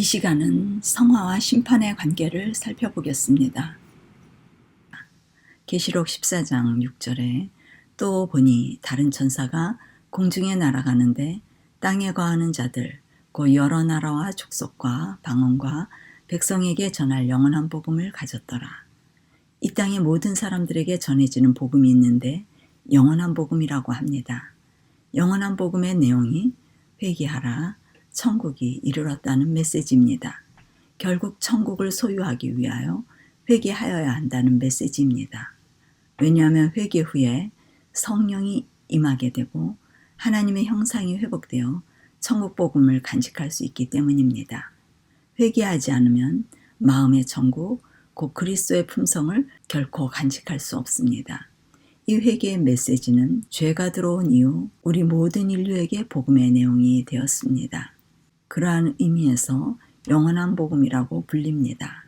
이 시간은 성화와 심판의 관계를 살펴보겠습니다. 계시록 14장 6절에 또 보니 다른 천사가 공중에 날아가는데 땅에 거하는 자들 곧 여러 나라와 족속과 방언과 백성에게 전할 영원한 복음을 가졌더라. 이 땅의 모든 사람들에게 전해지는 복음이 있는데 영원한 복음이라고 합니다. 영원한 복음의 내용이 회개하라, 천국이 이르렀다는 메시지입니다. 결국 천국을 소유하기 위하여 회개하여야 한다는 메시지입니다. 왜냐하면 회개 후에 성령이 임하게 되고 하나님의 형상이 회복되어 천국 복음을 간직할 수 있기 때문입니다. 회개하지 않으면 마음의 천국, 곧 그리스도의 품성을 결코 간직할 수 없습니다. 이 회개의 메시지는 죄가 들어온 이후 우리 모든 인류에게 복음의 내용이 되었습니다. 그러한 의미에서 영원한 복음이라고 불립니다.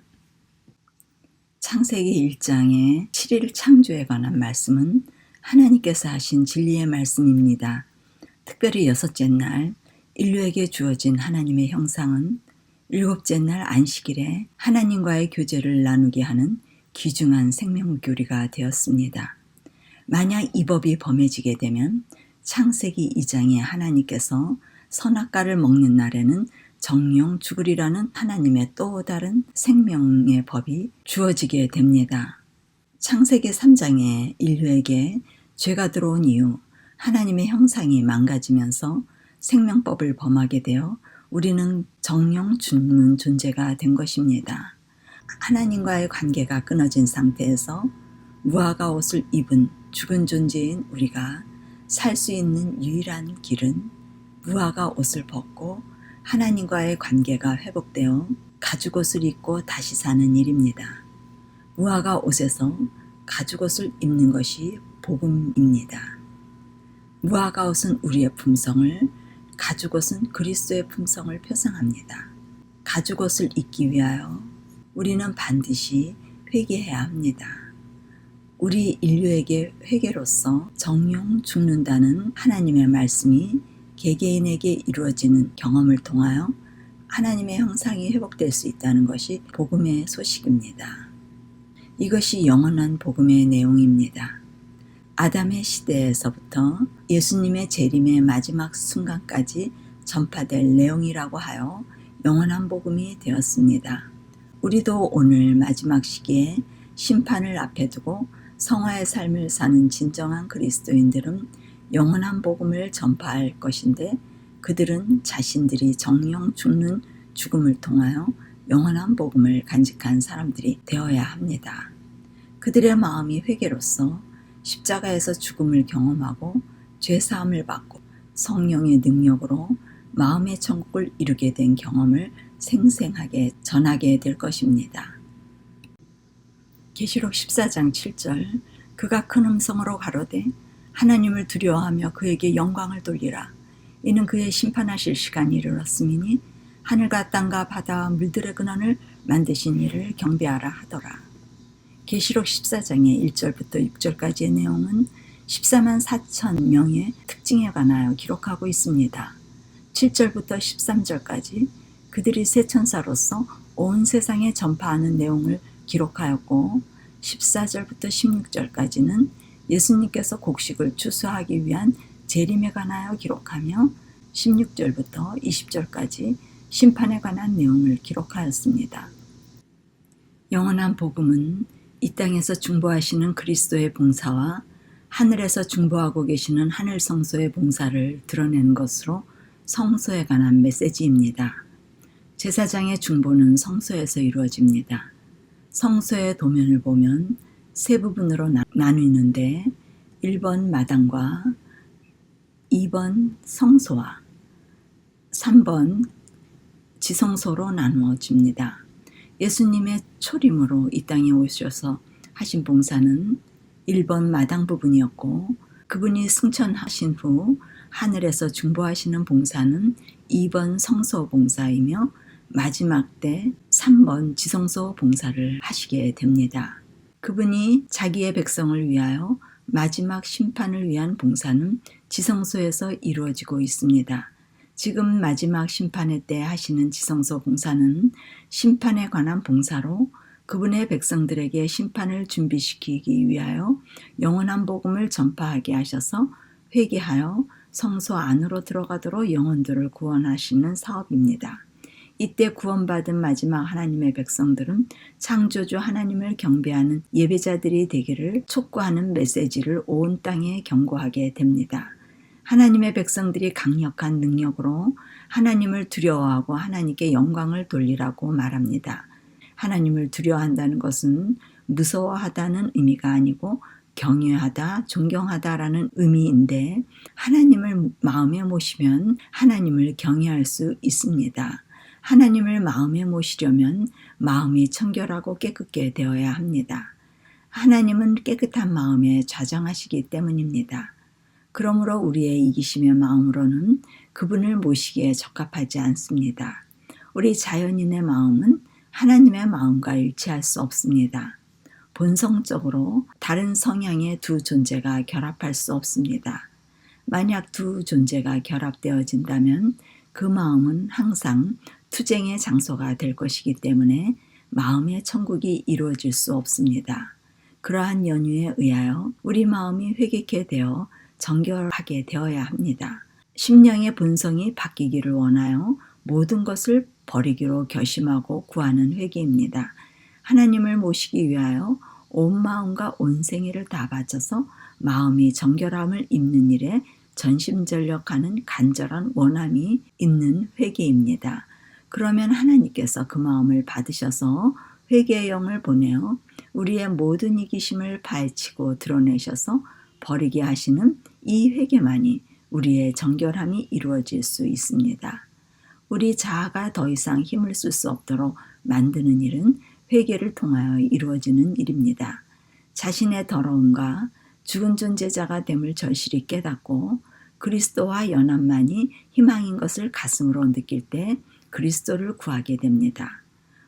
창세기 1장의 7일 창조에 관한 말씀은 하나님께서 하신 진리의 말씀입니다. 특별히 여섯째 날 인류에게 주어진 하나님의 형상은 일곱째 날 안식일에 하나님과의 교제를 나누게 하는 귀중한 생명교리가 되었습니다. 만약 이 법이 범해지게 되면 창세기 2장에 하나님께서 선악과를 먹는 날에는 정령 죽으리라는 하나님의 또 다른 생명의 법이 주어지게 됩니다. 창세기 3장에 인류에게 죄가 들어온 이후 하나님의 형상이 망가지면서 생명법을 범하게 되어 우리는 정령 죽는 존재가 된 것입니다. 하나님과의 관계가 끊어진 상태에서 무화과 옷을 입은 죽은 존재인 우리가 살 수 있는 유일한 길은 무화과 옷을 벗고 하나님과의 관계가 회복되어 가죽 옷을 입고 다시 사는 일입니다. 무화과 옷에서 가죽 옷을 입는 것이 복음입니다. 무화과 옷은 우리의 품성을, 가죽 옷은 그리스도의 품성을 표상합니다. 가죽 옷을 입기 위하여 우리는 반드시 회개해야 합니다. 우리 인류에게 회개로서 정령 죽는다는 하나님의 말씀이 개개인에게 이루어지는 경험을 통하여 하나님의 형상이 회복될 수 있다는 것이 복음의 소식입니다. 이것이 영원한 복음의 내용입니다. 아담의 시대에서부터 예수님의 재림의 마지막 순간까지 전파될 내용이라고 하여 영원한 복음이 되었습니다. 우리도 오늘 마지막 시기에 심판을 앞에 두고 성화의 삶을 사는 진정한 그리스도인들은 영원한 복음을 전파할 것인데 그들은 자신들이 정령 죽는 죽음을 통하여 영원한 복음을 간직한 사람들이 되어야 합니다. 그들의 마음이 회개로서 십자가에서 죽음을 경험하고 죄 사함을 받고 성령의 능력으로 마음의 천국을 이루게 된 경험을 생생하게 전하게 될 것입니다. 계시록 14장 7절 그가 큰 음성으로 가로되 하나님을 두려워하며 그에게 영광을 돌리라. 이는 그의 심판하실 시간이 이르렀음이니 하늘과 땅과 바다와 물들의 근원을 만드신 이를 경배하라 하더라. 계시록 14장의 1절부터 6절까지의 내용은 14만 4천 명의 특징에 관하여 기록하고 있습니다. 7절부터 13절까지 그들이 새 천사로서 온 세상에 전파하는 내용을 기록하였고 14절부터 16절까지는 예수님께서 곡식을 추수하기 위한 재림에 관하여 기록하며 16절부터 20절까지 심판에 관한 내용을 기록하였습니다. 영원한 복음은 이 땅에서 중보하시는 그리스도의 봉사와 하늘에서 중보하고 계시는 하늘 성소의 봉사를 드러낸 것으로 성소에 관한 메시지입니다. 제사장의 중보는 성소에서 이루어집니다. 성소의 도면을 보면 세 부분으로 나, 나뉘는데 1번 마당과 2번 성소와 3번 지성소로 나누어집니다. 예수님의 초림으로 이 땅에 오셔서 하신 봉사는 1번 마당 부분이었고 그분이 승천하신 후 하늘에서 중보하시는 봉사는 2번 성소 봉사이며 마지막 때 3번 지성소 봉사를 하시게 됩니다. 그분이 자기의 백성을 위하여 마지막 심판을 위한 봉사는 지성소에서 이루어지고 있습니다. 지금 마지막 심판의 때 하시는 지성소 봉사는 심판에 관한 봉사로 그분의 백성들에게 심판을 준비시키기 위하여 영원한 복음을 전파하게 하셔서 회개하여 성소 안으로 들어가도록 영혼들을 구원하시는 사업입니다. 이때 구원받은 마지막 하나님의 백성들은 창조주 하나님을 경배하는 예배자들이 되기를 촉구하는 메시지를 온 땅에 경고하게 됩니다. 하나님의 백성들이 강력한 능력으로 하나님을 두려워하고 하나님께 영광을 돌리라고 말합니다. 하나님을 두려워한다는 것은 무서워하다는 의미가 아니고 경외하다, 존경하다라는 의미인데 하나님을 마음에 모시면 하나님을 경외할 수 있습니다. 하나님을 마음에 모시려면 마음이 청결하고 깨끗게 되어야 합니다. 하나님은 깨끗한 마음에 좌정하시기 때문입니다. 그러므로 우리의 이기심의 마음으로는 그분을 모시기에 적합하지 않습니다. 우리 자연인의 마음은 하나님의 마음과 일치할 수 없습니다. 본성적으로 다른 성향의 두 존재가 결합할 수 없습니다. 만약 두 존재가 결합되어진다면 그 마음은 항상 투쟁의 장소가 될 것이기 때문에 마음의 천국이 이루어질 수 없습니다. 그러한 연유에 의하여 우리 마음이 회개케 되어 정결하게 되어야 합니다. 심령의 본성이 바뀌기를 원하여 모든 것을 버리기로 결심하고 구하는 회개입니다. 하나님을 모시기 위하여 온 마음과 온 생애를 다 바쳐서 마음이 정결함을 입는 일에 전심전력하는 간절한 원함이 있는 회개입니다. 그러면 하나님께서 그 마음을 받으셔서 회개의 영을 보내어 우리의 모든 이기심을 파헤치고 드러내셔서 버리게 하시는 이 회개만이 우리의 정결함이 이루어질 수 있습니다. 우리 자아가 더 이상 힘을 쓸 수 없도록 만드는 일은 회개를 통하여 이루어지는 일입니다. 자신의 더러움과 죽은 존재자가 됨을 절실히 깨닫고 그리스도와 연합만이 희망인 것을 가슴으로 느낄 때 그리스도를 구하게 됩니다.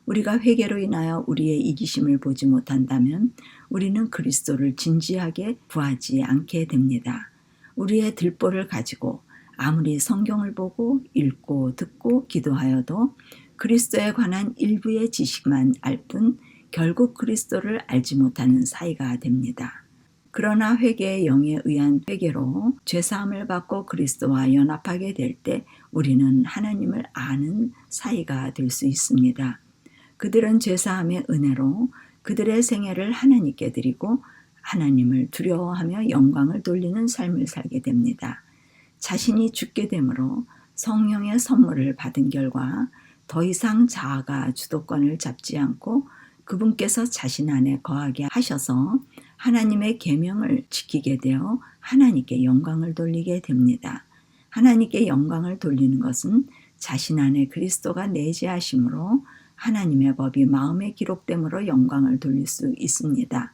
우리가 회개로 인하여 우리의 이기심을 보지 못한다면 우리는 그리스도를 진지하게 구하지 않게 됩니다. 우리의 들보를 가지고 아무리 성경을 보고 읽고 듣고 기도하여도 그리스도에 관한 일부의 지식만 알 뿐 결국 그리스도를 알지 못하는 사이가 됩니다. 그러나 회개의 영에 의한 회개로 죄사함을 받고 그리스도와 연합하게 될 때 우리는 하나님을 아는 사이가 될 수 있습니다. 그들은 죄사함의 은혜로 그들의 생애를 하나님께 드리고 하나님을 두려워하며 영광을 돌리는 삶을 살게 됩니다. 자신이 죽게 되므로 성령의 선물을 받은 결과 더 이상 자아가 주도권을 잡지 않고 그분께서 자신 안에 거하게 하셔서 하나님의 계명을 지키게 되어 하나님께 영광을 돌리게 됩니다. 하나님께 영광을 돌리는 것은 자신 안에 그리스도가 내재하심으로 하나님의 법이 마음에 기록됨으로 영광을 돌릴 수 있습니다.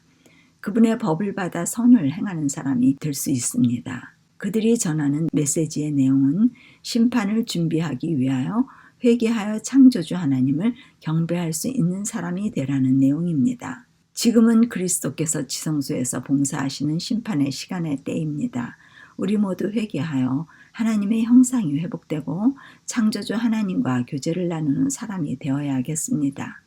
그분의 법을 받아 선을 행하는 사람이 될 수 있습니다. 그들이 전하는 메시지의 내용은 심판을 준비하기 위하여 회개하여 창조주 하나님을 경배할 수 있는 사람이 되라는 내용입니다. 지금은 그리스도께서 지성소에서 봉사하시는 심판의 시간의 때입니다. 우리 모두 회개하여 하나님의 형상이 회복되고 창조주 하나님과 교제를 나누는 사람이 되어야겠습니다.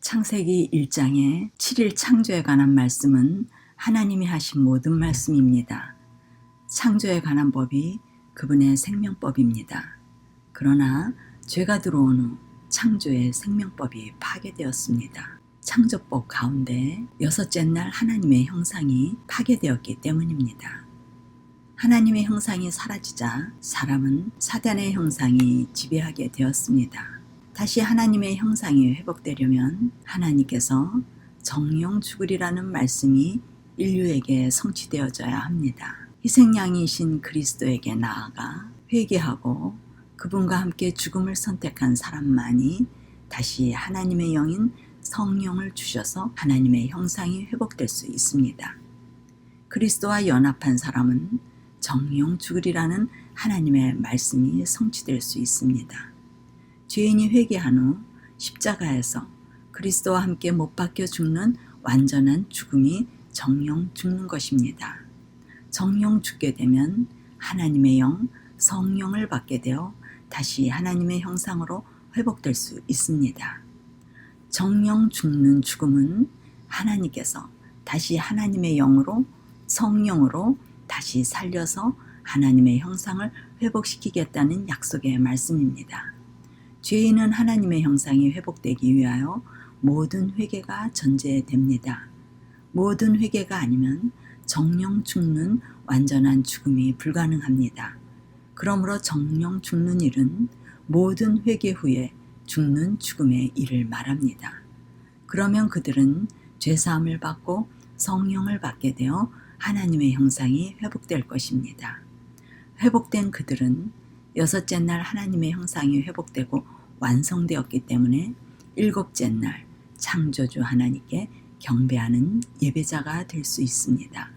창세기 1장의 7일 창조에 관한 말씀은 하나님이 하신 모든 말씀입니다. 창조에 관한 법이 그분의 생명법입니다. 그러나 죄가 들어온 후 창조의 생명법이 파괴되었습니다. 창조법 가운데 여섯째 날 하나님의 형상이 파괴되었기 때문입니다. 하나님의 형상이 사라지자 사람은 사단의 형상이 지배하게 되었습니다. 다시 하나님의 형상이 회복되려면 하나님께서 정령 죽으리라는 말씀이 인류에게 성취되어져야 합니다. 희생양이신 그리스도에게 나아가 회개하고 그분과 함께 죽음을 선택한 사람만이 다시 하나님의 영인 성령을 주셔서 하나님의 형상이 회복될 수 있습니다. 그리스도와 연합한 사람은 정령 죽으리라는 하나님의 말씀이 성취될 수 있습니다. 죄인이 회개한 후 십자가에서 그리스도와 함께 못 박혀 죽는 완전한 죽음이 정령 죽는 것입니다. 정령 죽게 되면 하나님의 영, 성령을 받게 되어 다시 하나님의 형상으로 회복될 수 있습니다. 정령 죽는 죽음은 하나님께서 다시 하나님의 영으로 성령으로 다시 살려서 하나님의 형상을 회복시키겠다는 약속의 말씀입니다. 죄인은 하나님의 형상이 회복되기 위하여 모든 회개가 전제됩니다. 모든 회개가 아니면 정령 죽는 완전한 죽음이 불가능합니다. 그러므로 정령 죽는 일은 모든 회개 후에 죽는 죽음의 일을 말합니다. 그러면 그들은 죄사함을 받고 성령을 받게 되어 하나님의 형상이 회복될 것입니다. 회복된 그들은 여섯째 날 하나님의 형상이 회복되고 완성되었기 때문에 일곱째 날 창조주 하나님께 경배하는 예배자가 될 수 있습니다.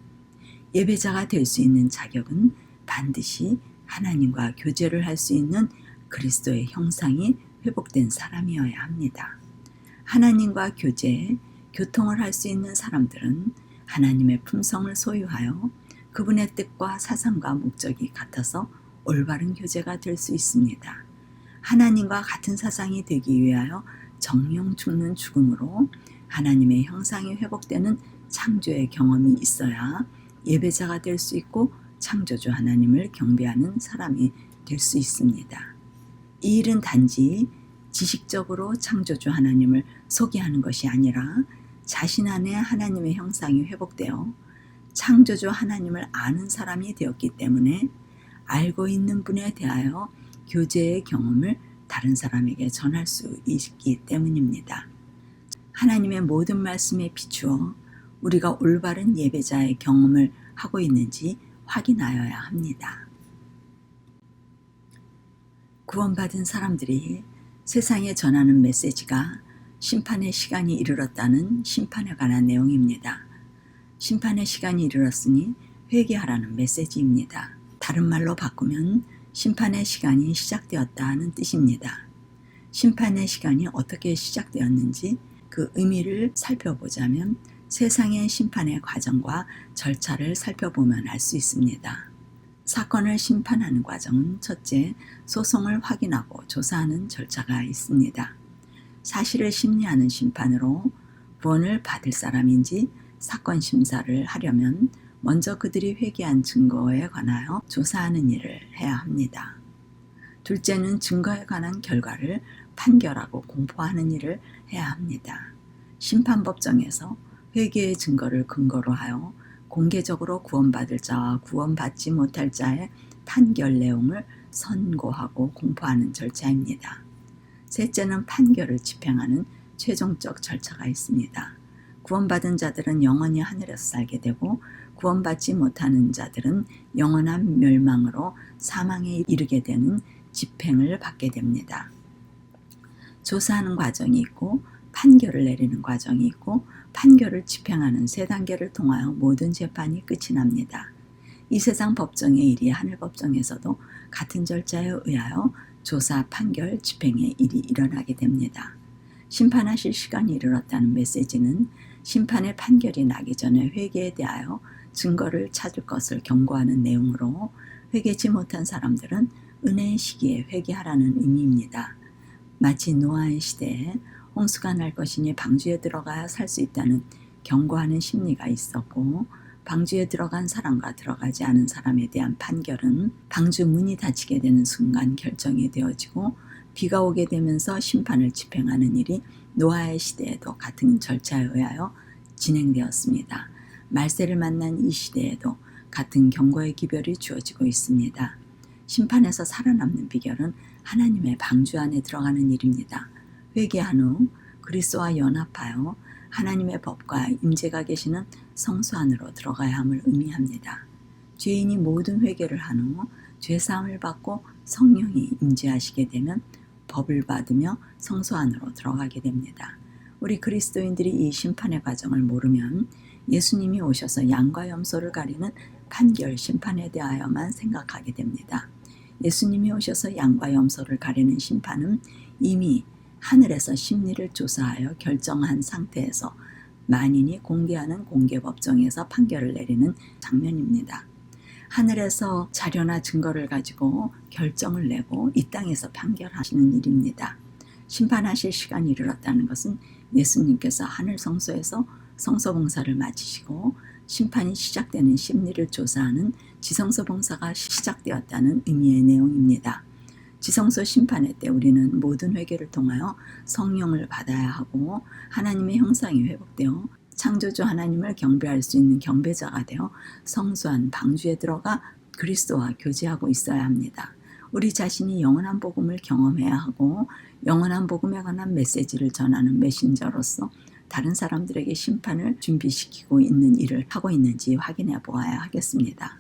예배자가 될 수 있는 자격은 반드시 하나님과 교제를 할 수 있는 그리스도의 형상이 회복된 사람이어야 합니다. 하나님과 교제, 교통을 할 수 있는 사람들은 하나님의 품성을 소유하여 그분의 뜻과 사상과 목적이 같아서 올바른 교제가 될 수 있습니다. 하나님과 같은 사상이 되기 위하여 정령 죽는 죽음으로 하나님의 형상이 회복되는 창조의 경험이 있어야 예배자가 될 수 있고 창조주 하나님을 경배하는 사람이 될 수 있습니다. 이 일은 단지 지식적으로 창조주 하나님을 소개하는 것이 아니라 자신 안에 하나님의 형상이 회복되어 창조주 하나님을 아는 사람이 되었기 때문에 알고 있는 분에 대하여 교제의 경험을 다른 사람에게 전할 수 있기 때문입니다. 하나님의 모든 말씀에 비추어 우리가 올바른 예배자의 경험을 하고 있는지 확인하여야 합니다. 구원받은 사람들이 세상에 전하는 메시지가 심판의 시간이 이르렀다는 심판에 관한 내용입니다. 심판의 시간이 이르렀으니 회개하라는 메시지입니다. 다른 말로 바꾸면 심판의 시간이 시작되었다는 뜻입니다. 심판의 시간이 어떻게 시작되었는지 그 의미를 살펴보자면 세상의 심판의 과정과 절차를 살펴보면 알 수 있습니다. 사건을 심판하는 과정은 첫째, 소송을 확인하고 조사하는 절차가 있습니다. 사실을 심리하는 심판으로 구원을 받을 사람인지 사건 심사를 하려면 먼저 그들이 회개한 증거에 관하여 조사하는 일을 해야 합니다. 둘째는 증거에 관한 결과를 판결하고 공포하는 일을 해야 합니다. 심판법정에서 회개의 증거를 근거로 하여 공개적으로 구원받을 자와 구원받지 못할 자의 판결 내용을 선고하고 공포하는 절차입니다. 셋째는 판결을 집행하는 최종적 절차가 있습니다. 구원받은 자들은 영원히 하늘에서 살게 되고 구원받지 못하는 자들은 영원한 멸망으로 사망에 이르게 되는 집행을 받게 됩니다. 조사하는 과정이 있고 판결을 내리는 과정이 있고 판결을 집행하는 세 단계를 통하여 모든 재판이 끝이 납니다. 이 세상 법정의 일이 하늘 법정에서도 같은 절차에 의하여 조사, 판결, 집행의 일이 일어나게 됩니다. 심판하실 시간이 이르렀다는 메시지는 심판의 판결이 나기 전에 회개에 대하여 증거를 찾을 것을 경고하는 내용으로 회개치 못한 사람들은 은혜의 시기에 회개하라는 의미입니다. 마치 노아의 시대에 홍수가 날 것이니 방주에 들어가야 살 수 있다는 경고하는 심리가 있었고 방주에 들어간 사람과 들어가지 않은 사람에 대한 판결은 방주 문이 닫히게 되는 순간 결정이 되어지고 비가 오게 되면서 심판을 집행하는 일이 노아의 시대에도 같은 절차에 의하여 진행되었습니다. 말세를 만난 이 시대에도 같은 경고의 기별이 주어지고 있습니다. 심판에서 살아남는 비결은 하나님의 방주 안에 들어가는 일입니다. 회개한 후 그리스도와 연합하여 하나님의 법과 임재가 계시는 성소 안으로 들어가야 함을 의미합니다. 죄인이 모든 회개를 한 후 죄사함을 받고 성령이 임재하시게 되면 법을 받으며 성소 안으로 들어가게 됩니다. 우리 그리스도인들이 이 심판의 과정을 모르면 예수님이 오셔서 양과 염소를 가리는 판결 심판에 대하여만 생각하게 됩니다. 예수님이 오셔서 양과 염소를 가리는 심판은 이미 하늘에서 심리를 조사하여 결정한 상태에서 만인이 공개하는 공개법정에서 판결을 내리는 장면입니다. 하늘에서 자료나 증거를 가지고 결정을 내고 이 땅에서 판결하시는 일입니다. 심판하실 시간이 이르렀다는 것은 예수님께서 하늘 성소에서 성소 봉사를 마치시고 심판이 시작되는 심리를 조사하는 지성소 봉사가 시작되었다는 의미의 내용입니다. 지성소 심판의 때 우리는 모든 회개를 통하여 성령을 받아야 하고 하나님의 형상이 회복되어 창조주 하나님을 경배할 수 있는 경배자가 되어 성소한 방주에 들어가 그리스도와 교제하고 있어야 합니다. 우리 자신이 영원한 복음을 경험해야 하고 영원한 복음에 관한 메시지를 전하는 메신저로서 다른 사람들에게 심판을 준비시키고 있는 일을 하고 있는지 확인해 보아야 하겠습니다.